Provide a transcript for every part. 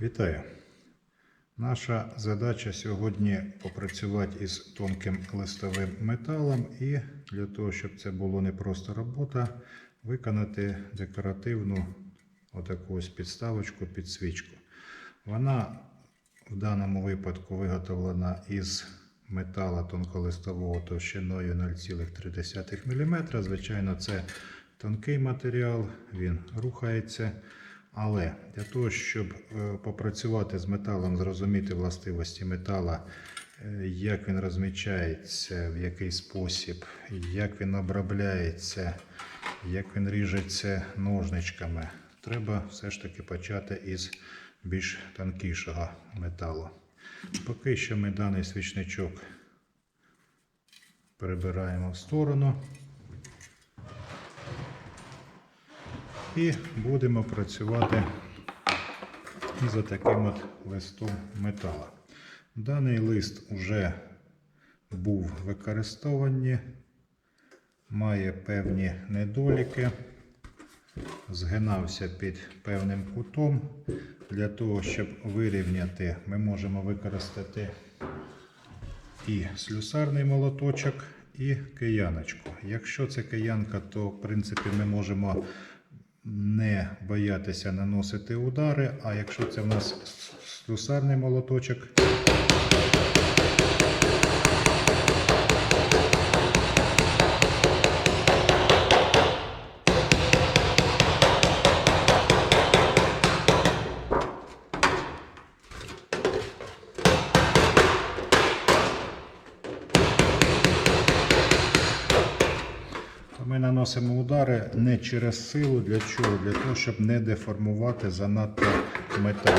Вітаю! Наша задача сьогодні попрацювати із тонким листовим металом і для того, щоб це було не просто робота, виконати декоративну отаку ось підставочку під свічку. Вона в даному випадку виготовлена із метала тонколистового товщиною 0,3 мм. Звичайно, це тонкий матеріал, він рухається. Але для того, щоб е, попрацювати з металом, зрозуміти властивості метала, е, як він розмічається, в який спосіб, як він обробляється, як він ріжеться ножничками, треба все ж таки почати із більш тонкішого металу. Поки що ми даний свічничок прибираємо в сторону. І будемо працювати із таким от листом метала. Даний лист вже був використований, має певні недоліки, згинався під певним кутом. Для того, щоб вирівняти, ми можемо використати і слюсарний молоточок, і кияночку. Якщо це киянка, то в принципі ми можемо не боятися наносити удари, а якщо це в нас слюсарний молоточок, то ми наносимо удари не через силу. Для чого? Для того, щоб не деформувати занадто метал.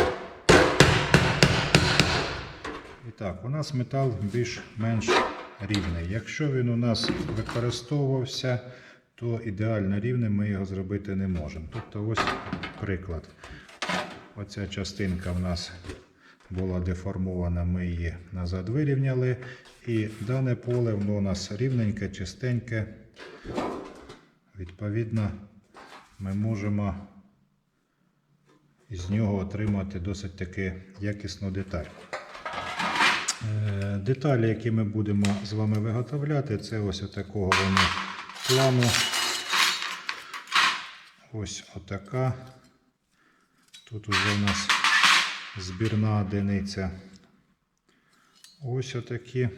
І так, у нас метал більш-менш рівний. Якщо він у нас використовувався, то ідеально рівним ми його зробити не можемо. Тобто ось приклад. Оця частинка в нас була деформована, ми її назад вирівняли. І дане поле воно у нас рівненьке, чистеньке. Відповідно, ми можемо з нього отримати досить таки якісну деталь. Е, Деталі, які ми будемо з вами виготовляти, це ось отакого вони плану. Ось отака. Тут уже у нас збірна одиниця. Ось отакі.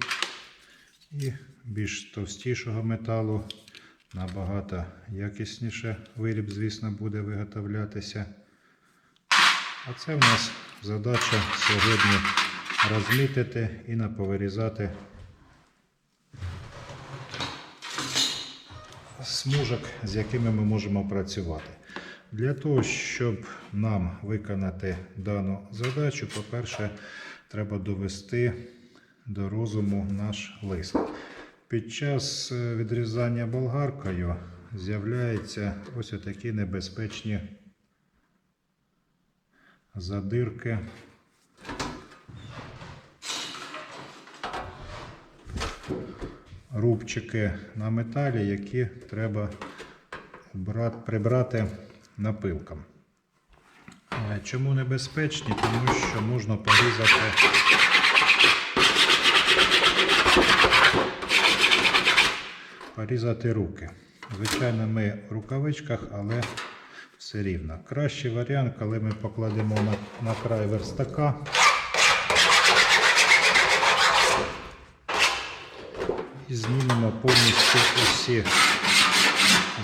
І більш товстішого металу. Набагато якісніше виріб, звісно, буде виготовлятися. А це в нас задача сьогодні розмітити і наповирізати смужок, з якими ми можемо працювати. Для того, щоб нам виконати дану задачу, по-перше, треба довести до розуму наш лист. Під час е, відрізання болгаркою з'являються ось такі небезпечні задирки. Рубчики на металі, які треба прибрати напилком. Е, Чому небезпечні? Тому що можна порізати порізати руки. Звичайно, ми в рукавичках, але все рівно. Кращий варіант, коли ми покладемо на, на край верстака. І знімемо повністю усі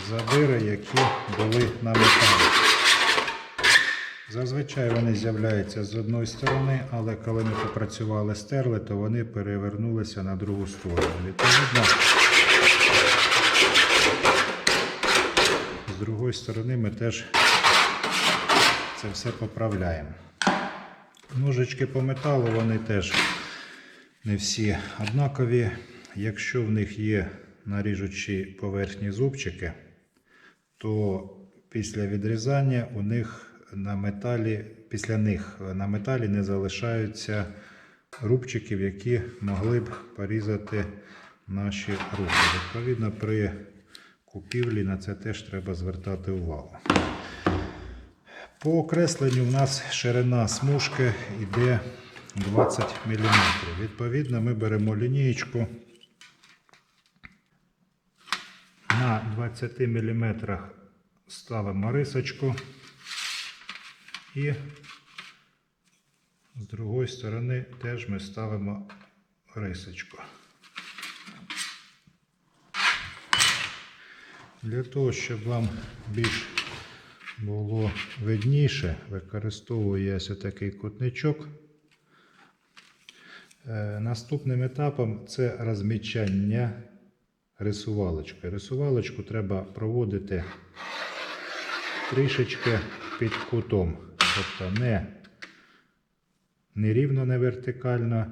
задири, які були на металі. Зазвичай вони з'являються з одної сторони, але коли ми попрацювали стерли, то вони перевернулися на другу сторону. Відповідно, з другої сторони ми теж це все поправляємо. Ножички по металу вони теж не всі однакові. Якщо в них є наріжучі поверхні зубчики, то після відрізання у них на металі, після них на металі не залишаються рубчиків, які могли б порізати наші руки. Відповідно, при купівлі на це теж треба звертати увагу. По окресленню у нас ширина смужки йде 20 мм. Відповідно, ми беремо лінієчку. На 20 мм ставимо рисочку і з другої сторони теж ми ставимо рисочку. Для того, щоб вам більш було видніше, використовую я ось такий кутничок. Е, Наступним етапом це розмічання рисувалочки. Рисувалочку треба проводити трішечки під кутом. Тобто не, не рівно, не вертикально,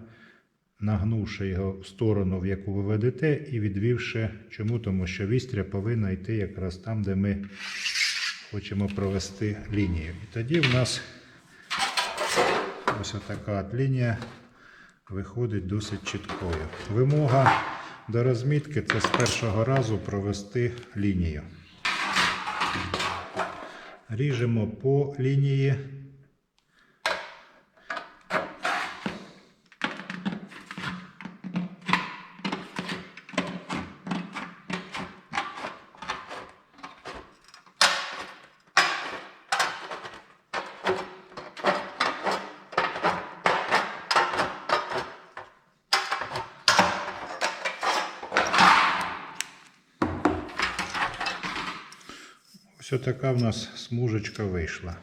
нагнувши його в сторону, в яку ви ведете, і відвівши. Чому? Тому що вістря повинна йти якраз там, де ми хочемо провести лінію. І тоді в нас ось така лінія виходить досить чіткою. Вимога до розмітки це з першого разу провести лінію. Ріжемо по лінії. Ось така в нас смужечка вийшла.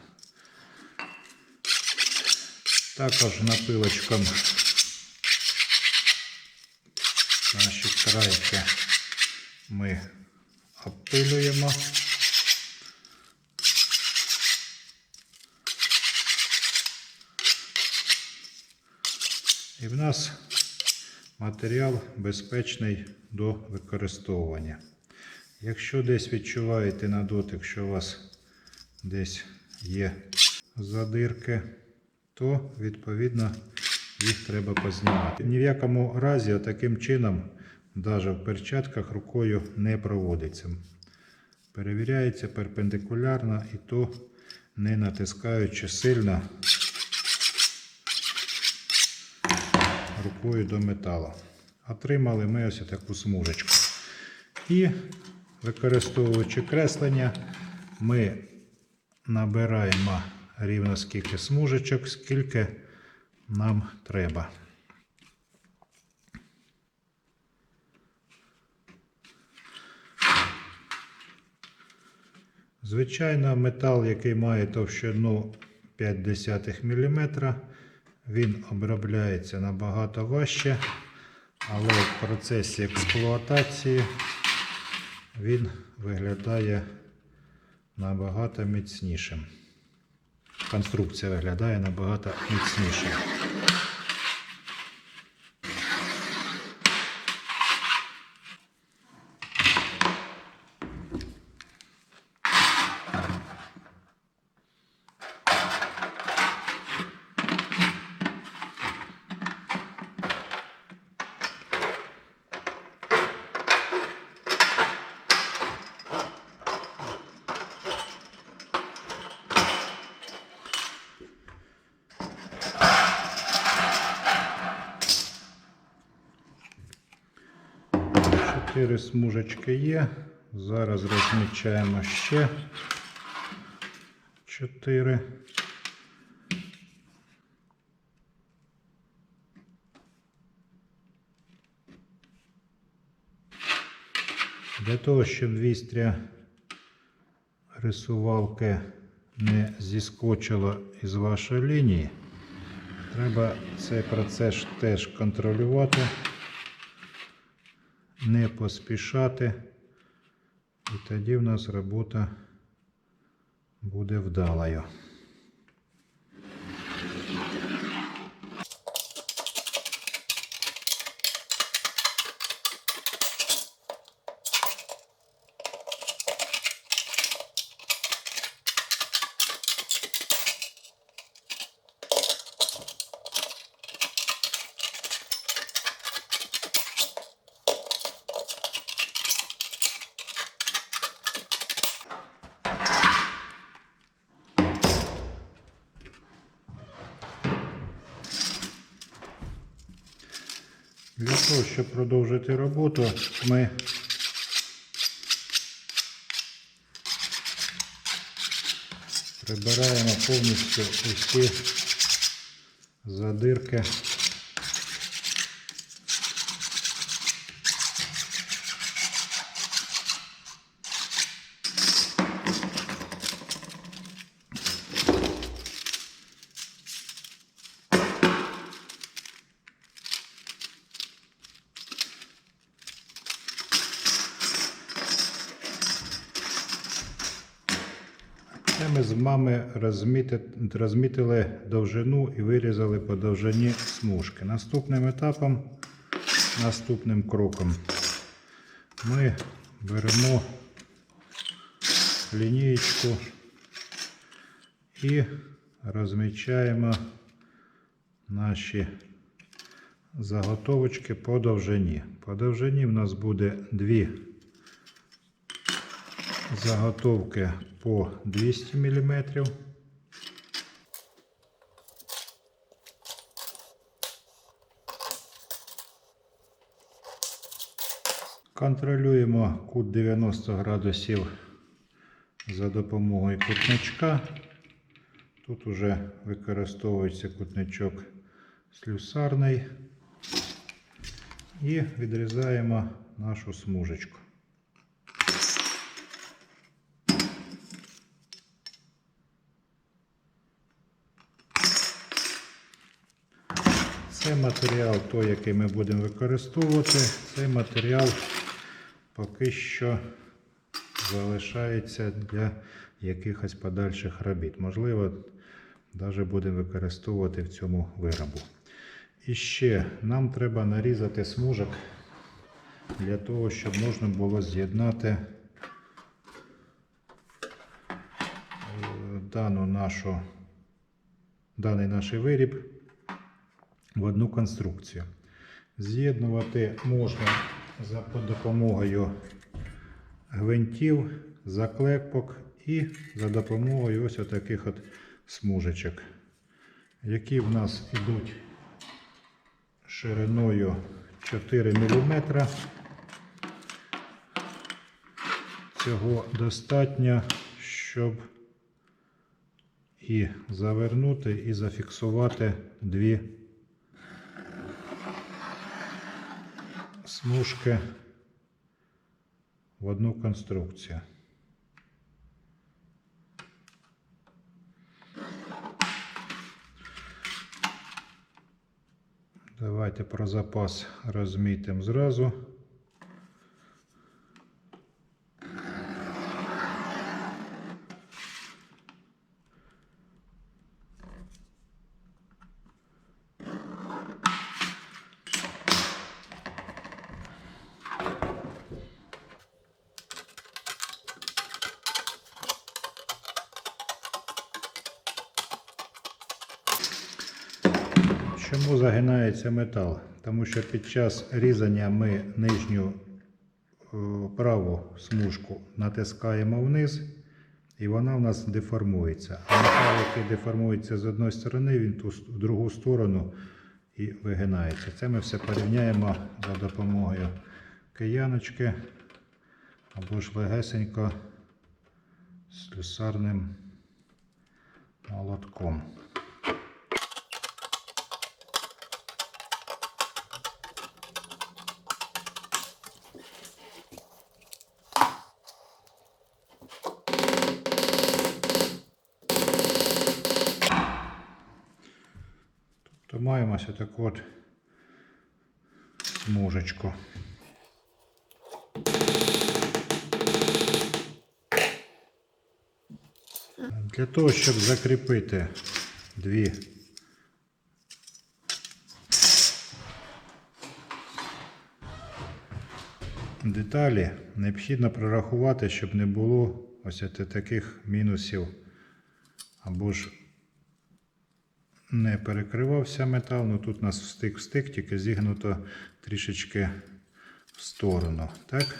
Також напилочком наші крайки ми обпилюємо. І в нас матеріал безпечний до використовування. Якщо десь відчуваєте на дотик, що у вас десь є задирки, то відповідно їх треба познімати. Ні в якому разі таким чином, навіть в перчатках, рукою не проводиться. Перевіряється перпендикулярно і то не натискаючи сильно рукою до металу. Отримали ми ось таку смужечку. І використовуючи креслення, ми набираємо рівно скільки смужечок, скільки нам треба. Звичайно, метал, який має товщину 0,5 мм, він обробляється набагато важче, але в процесі експлуатації він виглядає набагато міцнішим. Конструкція виглядає набагато міцнішим. Чотири смужечки є. Зараз розмічаємо ще чотири. Для того, щоб вістря рисувалки не зіскочило із вашої лінії, треба цей процес теж контролювати не поспішати, і тоді в нас робота буде вдалою. Того, щоб продовжити роботу, ми прибираємо повністю усі задирки. Це ми з розміти- розмітили довжину і вирізали по довжині смужки. Наступним етапом, наступним кроком ми беремо лінієчку і розмічаємо наші заготовочки по довжині. По довжині в нас буде дві заготовки по 200 мм. Контролюємо кут 90 градусів за допомогою кутничка. Тут уже використовується кутничок слюсарний. І відрізаємо нашу смужечку. Це матеріал, той, який ми будемо використовувати. Цей матеріал поки що залишається для якихось подальших робіт. Можливо, навіть будемо використовувати в цьому виробу. І ще нам треба нарізати смужок для того, щоб можна було з'єднати е, дану нашу, даний наш виріб в одну конструкцію. З'єднувати можна за допомогою гвинтів, заклепок і за допомогою ось таких от смужечок, які в нас йдуть шириною 4 мм. Цього достатньо, щоб і завернути, і зафіксувати дві смужки в одну конструкцію. Давайте про запас розмітимо зразу. Чому загинається метал? Тому що під час різання ми нижню е, праву смужку натискаємо вниз, і вона в нас деформується. А метал, який деформується з одної сторони, він в другу сторону і вигинається. Це ми все порівняємо за допомогою кияночки або ж легесенько слюсарним молотком. Ось таку от смужечку. Для того, щоб закріпити дві деталі, необхідно прорахувати, щоб не було ось таких мінусів або ж не перекривався метал, ну тут у нас встик-встик, тільки зігнуто трішечки в сторону. Так?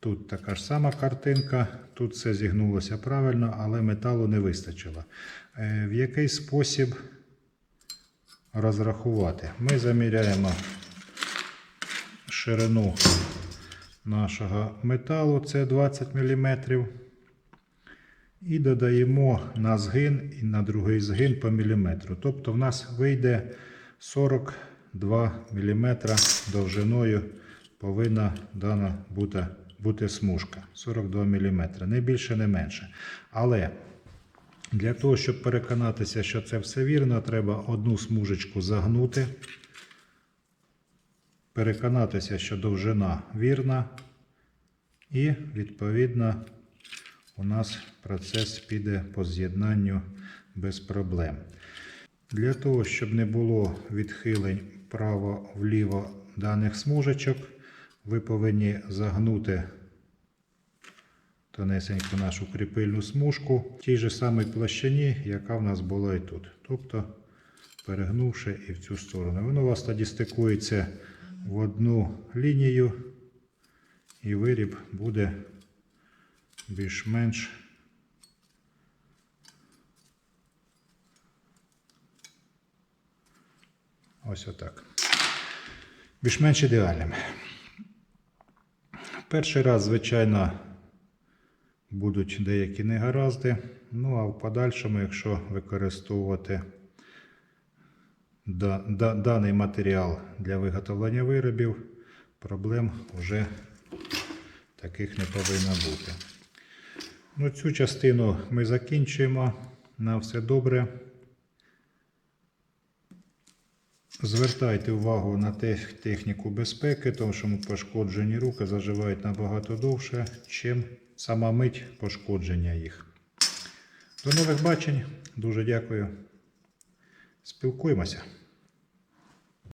Тут така ж сама картинка, тут все зігнулося правильно, але металу не вистачило. Е, В який спосіб розрахувати? Ми заміряємо ширину нашого металу, це 20 мм. І додаємо на згин і на другий згин по міліметру. Тобто в нас вийде 42 мм довжиною повинна дана бути, бути смужка. 42 мм. Не більше, не менше. Але для того, щоб переконатися, що це все вірно, треба одну смужечку загнути. Переконатися, що довжина вірна. І відповідно у нас процес піде по з'єднанню без проблем. Для того, щоб не було відхилень вправо-вліво даних смужечок, ви повинні загнути тонесеньку нашу кріпильну смужку в тій же самій площині, яка в нас була і тут. Тобто перегнувши і в цю сторону. Воно у вас тоді стикується в одну лінію, і виріб буде більш-менш ось отак. Більш-менш ідеальним. Перший раз, звичайно, будуть деякі негаразди. Ну а в подальшому, якщо використовувати да- да- даний матеріал для виготовлення виробів, проблем вже таких не повинно бути. Ну, цю частину ми закінчуємо. На все добре. Звертайте увагу на техніку безпеки, тому що пошкоджені руки заживають набагато довше, чим сама мить пошкодження їх. До нових бачень. Дуже дякую. Спілкуємося.